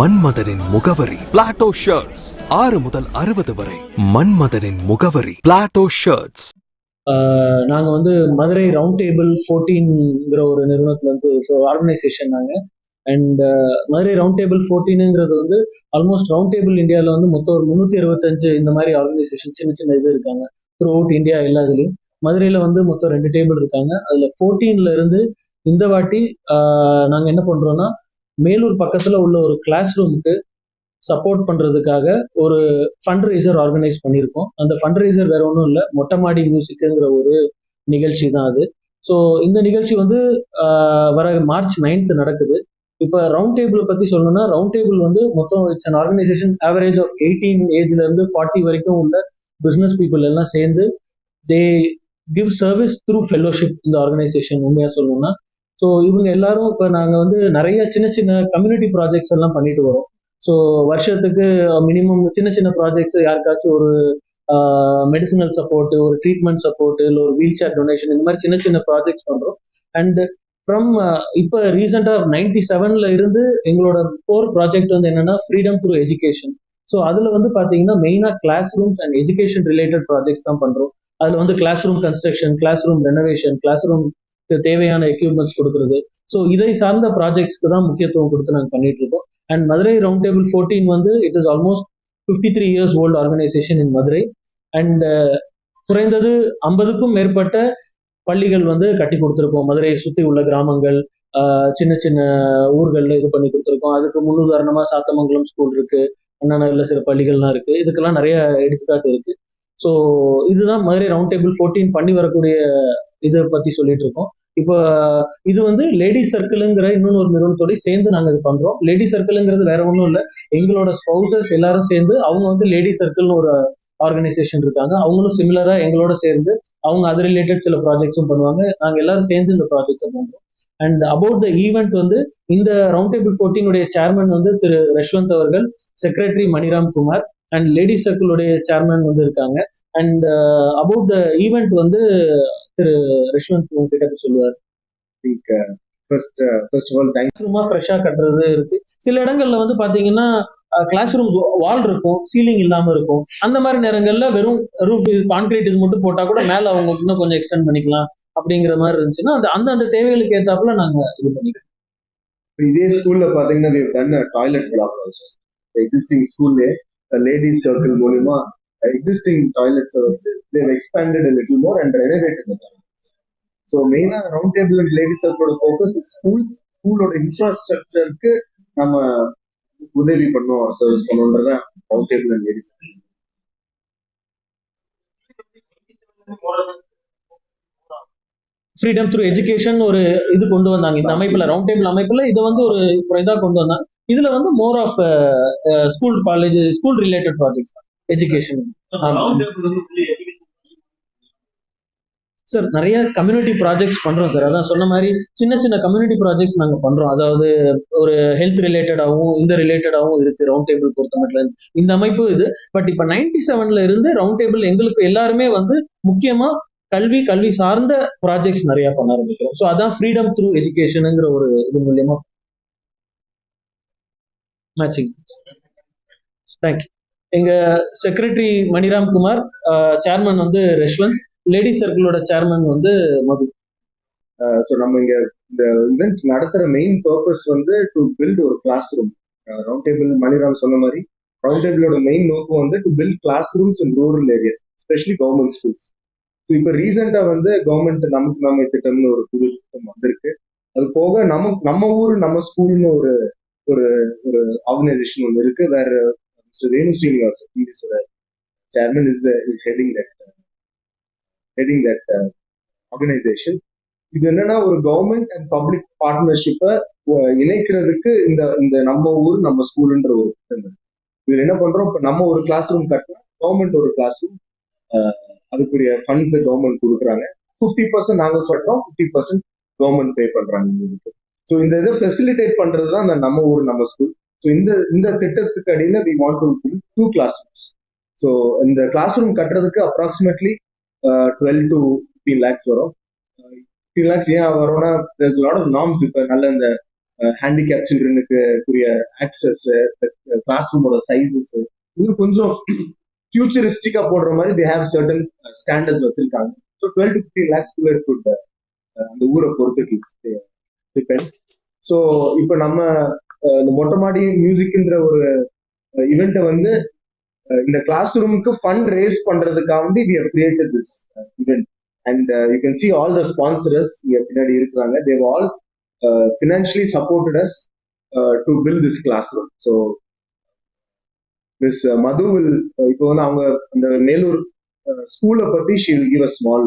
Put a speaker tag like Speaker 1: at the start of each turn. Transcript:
Speaker 1: மன்மதனின் முகவரி. Plato shirts ஆறு முதல் அறுபது வரை மன்மதனின் முகவரி. பிளாட்டோ ஷர்ட்ஸ்
Speaker 2: நாங்கள் வந்து மதுரை ரவுண்ட் டேபிள் ஃபோர்டீன்ங்கிற ஒரு நிறுவனத்துல இருந்து ஆர்கனைசேஷன் நாங்கள் அண்ட் மதுரை ரவுண்ட் டேபிள் ஃபோர்டீனுங்கிறது வந்து ஆல்மோஸ்ட் ரவுண்ட் டேபிள் இந்தியாவில் வந்து மொத்தம் ஒரு முந்நூற்றி அறுபத்தஞ்சு இந்த மாதிரி ஆர்கனைசேஷன் சின்ன சின்ன இது இருக்காங்க. த்ரூ அவுட் இந்தியா எல்லா இதுலையும் மதுரையில் வந்து மொத்தம் ரெண்டு டேபிள் இருக்காங்க. அதில் ஃபோர்டீன்ல இருந்து இந்த வாட்டி நாங்கள் என்ன பண்ணுறோன்னா மேலூர் பக்கத்தில் உள்ள ஒரு கிளாஸ் ரூமுக்கு சப்போர்ட் பண்ணுறதுக்காக ஒரு ஃபண்ட் ரைசர் ஆர்கனைஸ் பண்ணியிருக்கோம். அந்த ஃபண்ட் ரைசர் வேற ஒன்றும் இல்லை. மொட்டை மாடி மியூசிக்குங்கிற ஒரு நிகழ்ச்சி தான் அது. ஸோ இந்த நிகழ்ச்சி வந்து வர மார்ச் நைன்த்து நடக்குது. இப்போ ரவுண்ட் டேபிள் பற்றி சொல்லணும்னா ரவுண்ட் டேபிள் வந்து மொத்தம் it's an organisation average of eighteen ஏஜ்ல இருந்து ஃபார்ட்டி வரைக்கும் உள்ள பிஸ்னஸ் பீப்புள் எல்லாம் சேர்ந்து they give service through fellowship இந்த ஆர்கனைசேஷன் உண்மையாக சொல்லணும்னா ஸோ இவங்க எல்லாரும் இப்போ நாங்கள் வந்து நிறைய சின்ன சின்ன கம்யூனிட்டி ப்ராஜெக்ட்ஸ் எல்லாம் பண்ணிட்டு வரோம். ஸோ வருஷத்துக்கு மினிமம் சின்ன சின்ன ப்ராஜெக்ட்ஸ் யாருக்காச்சும் ஒரு மெடிசினல் சப்போர்ட் ஒரு ட்ரீட்மெண்ட் சப்போர்ட் இல்லை ஒரு வீல் சேர் டொனேஷன் இந்த மாதிரி சின்ன சின்ன ப்ராஜெக்ட்ஸ் பண்ணுறோம் அண்ட் ஃப்ரம் இப்போ ரீசெண்டாக நைன்டி செவன்ல இருந்து எங்களோட கோர் ப்ராஜெக்ட் வந்து என்னன்னா ஃப்ரீடம் த்ரூ எஜுகேஷன் ஸோ அதில் வந்து பார்த்தீங்கன்னா மெயினாக class rooms and education related projects தான் பண்ணுறோம் அதில் வந்து class room construction class room renovation class room தேவையான எக்யூப்மெண்ட்ஸ் கொடுக்குறது. ஸோ இதை சார்ந்த ப்ராஜெக்ட்ஸ்க்கு தான் முக்கியத்துவம் கொடுத்து நாங்கள் பண்ணிட்டு இருக்கோம். And Madurai round table fourteen வந்து it is almost fifty three years old organisation in Madurai and uh, குறைந்தது ஐம்பதுக்கும் மேற்பட்ட பள்ளிகள் வந்து கட்டி கொடுத்துருக்கோம். மதுரையை சுற்றி உள்ள கிராமங்கள் uh, சின்ன சின்ன ஊர்களில் இது பண்ணி கொடுத்துருக்கோம். அதுக்கு முன்னுதாரணமாக சாத்தமங்கலம் ஸ்கூல் இருக்கு. அண்ணா நகரில் சில பள்ளிகள்லாம் இருக்கு. இதுக்கெல்லாம் நிறைய எடுத்துக்காட்டு இருக்கு. ஸோ இதுதான் மதுரை ரவுண்ட் டேபிள் ஃபோர்டீன் பண்ணி வரக்கூடிய இதை பற்றி சொல்லிட்டு இருக்கோம். இப்போ இது வந்து லேடி சர்க்கிளுங்கிற இன்னொன்று ஒரு நிறுவனத்தோட சேர்ந்து நாங்கள் இது பண்றோம். லேடி சர்க்கிளுங்கிறது வேற ஒன்றும் இல்லை. எங்களோட ஸ்பௌசஸ் எல்லாரும் சேர்ந்து அவங்க வந்து லேடி சர்க்கிள்னு ஒரு ஆர்கனைசேஷன் இருக்காங்க. அவங்களும் சிமிலரா எங்களோட சேர்ந்து அவங்க அது ரிலேட்டட் சில ப்ராஜெக்ட்ஸும் பண்ணுவாங்க. நாங்கள் எல்லாரும் சேர்ந்து இந்த ப்ராஜெக்ட்ஸை பண்றோம். அண்ட் அபவுட் த ஈவெண்ட் வந்து இந்த ரவுண்ட் டேபிள் ஃபோர்டீனுடைய சேர்மன் வந்து திரு ரஷ்வந்த் அவர்கள் secretary Maniram Kumar and lady சர்க்கிளுடைய chairman வந்து இருக்காங்க. அண்ட் அபவுட் த ஈவெண்ட் வந்து திரு ரஷ்வந்த் உங்ககிட்ட சொல்லுவார்.
Speaker 3: First of all thank
Speaker 2: ரூமா ஃப்ரெஷ்ஷா கட்டுறது இருக்கு. சில இடங்கள்ல வந்து பாத்தீங்கன்னா கிளாஸ் ரூம் வால் இருக்கும் சீலிங் இல்லாம இருக்கும். அந்த மாதிரி நேரங்கள்ல வெறும் ரூஃப் கான்கிரீட் இது மட்டும் போட்டா கூட மேல அவங்க இன்னும் கொஞ்சம் எக்ஸ்டெண்ட் பண்ணிக்கலாம் அப்படிங்கிற மாதிரி இருந்துச்சுன்னா அந்த அந்த அந்த தேவைகளுக்கு ஏத்தாப்புல நாங்க இது பண்ணிக்கிறோம்.
Speaker 3: இதே ஸ்கூல்ல பாத்தீங்கன்னா டாய்லெட் பிளாக் எக்ஸிஸ்டிங் ஸ்கூல்ல லேடிஸ் சர்க்கிள் மூலியமா எக்ஸிஸ்டிங் டாய்லெட்ஸ் வச்சு they expanded little more and renovated so மெயினா ரவுண்ட் டேபிள் அண்ட் லேடிஸ் சர்க்கிளோட ஃபோக்கஸ் ஸ்கூல்ஸ் ஸ்கூலோட இன்ஃப்ராஸ்ட்ரக்சருக்கு நம்ம உதவி பண்ணுவோம் service பண்ணுன்றதான் round table and ladies
Speaker 2: freedom through education ஒரு இது கொண்டு வந்தாங்க. இந்த அமைப்புல ரவுண்ட் டேபிள் அமைப்புல இதை வந்து ஒரு இதாக இதா கொண்டு வந்தாங்க. இதுல வந்து more of school college school related projects education sir நிறைய கம்யூனிட்டி ப்ராஜெக்ட்ஸ் பண்றோம் சார் அதான் சொன்ன மாதிரி சின்ன சின்ன கம்யூனிட்டி ப்ராஜெக்ட்ஸ் நாங்க பண்றோம். அதாவது ஒரு ஹெல்த் ரிலேட்டடாகவும் இந்த ரிலேட்டடாகவும் இருக்கு ரவுண்ட் டேபிள் பொறுத்த மட்டும். இந்த அமைப்பு இது. பட் இப்ப நைன்டி செவன்ல இருந்து ரவுண்ட் டேபிள் எங்களுக்கு எல்லாருமே வந்து முக்கியமா கல்வி கல்வி சார்ந்த ப்ராஜெக்ட்ஸ் நிறைய பண்ண ஆரம்பிக்கிறோம். ஸோ அதான் ஃப்ரீடம் த்ரூ எஜுகேஷனுங்கிற ஒரு இது மூலியமா மேட்சிங் தேங்க்யூ எங்க செக்ரட்டரி மணிராம் குமார் சேர்மன் வந்து ரஷ்வந்த் லேடி சர்க்கிளோட சேர்மன் வந்து மது.
Speaker 3: ஸோ நம்ம இங்க இந்த இவெண்ட் நடத்துற மெயின் பர்பஸ் வந்து டு பில்ட் ஒரு class room round table Maniram சொன்ன மாதிரி ரவுண்ட் டேபிளோட மெயின் நோக்கம் வந்து to build class rooms in rural areas specially government schools so இப்போ ரீசெண்டாக வந்து கவர்மெண்ட் நமக்கு நம்ம திட்டம்னு ஒரு புது திட்டம் வந்திருக்கு. அது போக நம்ம நம்ம ஊர் நம்ம ஸ்கூல்னு ஒரு ஒரு ஒரு ஆர்கனைசேஷன் ஒன்று இருக்கு. வேற mister Venu Srinivasan இங்கிலீஷோட chairman is the heading heading that uh, organisation uh, இது என்னன்னா ஒரு கவர்மெண்ட் அண்ட் பப்ளிக் பார்ட்னர்ஷிப்பை இணைக்கிறதுக்கு இந்த இந்த நம்ம ஊர் நம்ம ஸ்கூலுன்ற ஒரு திட்டம் இருக்கு. இதுல என்ன பண்றோம்? இப்போ நம்ம ஒரு கிளாஸ் ரூம் கட்டினா கவர்மெண்ட் ஒரு கிளாஸ் ரூம் அதுக்குரிய ஃபண்ட்ஸ் கவர்மெண்ட் கொடுக்குறாங்க. ஃபிஃப்டி பர்சன்ட் நாங்க கட்டோம் ஃபிஃப்டி பர்சன்ட் கவர்மெண்ட் பே பண்றாங்க ஸோ இந்த இதை ஃபெசிலிட்டேட் பண்றது தான் இந்த நம்ம ஊர் நம்ம ஸ்கூல் ஸோ இந்த இந்த திட்டத்துக்கு அடியில we want to do class rooms so இந்த கிளாஸ் ரூம் கட்டுறதுக்கு approximately twelve to fifteen lakhs வரும். ஃபிஃப்டீன் லேக்ஸ் ஏன் வரும்னா லாட் ஆஃப் நார்ம்ஸ் இப்போ நல்ல இந்த ஹேண்டிகேப் சில்ட்ரனுக்குரிய ஆக்சஸ் கிளாஸ் ரூமோட சைஸஸ் இன்னும் கொஞ்சம் ஃபியூச்சரிஸ்டிக்கா போடுற மாதிரி தே ஹேவ் சர்டன் ஸ்டாண்டர்ட்ஸ் வச்சிருக்காங்க. So twelve to fifteen lakhs குள்ள ஃபுட் அந்த ஊரை பொறுத்து டிபெண்ட் ஸோ இப்போ நம்ம இந்த மொட்டை மாடி மியூசிக்ன்ற ஒரு இவெண்ட்டை வந்து இந்த கிளாஸ் ரூமுக்கு fund raise பண்றதுக்காண்டி we have created this event and you can see all the sponsors இங்க பின்னாடி இருக்கிறாங்க. They all financially supported us to build this class room so miss Madhu will இப்போ வந்து அவங்க அந்த மேலூர் ஸ்கூலை பத்தி she will give a small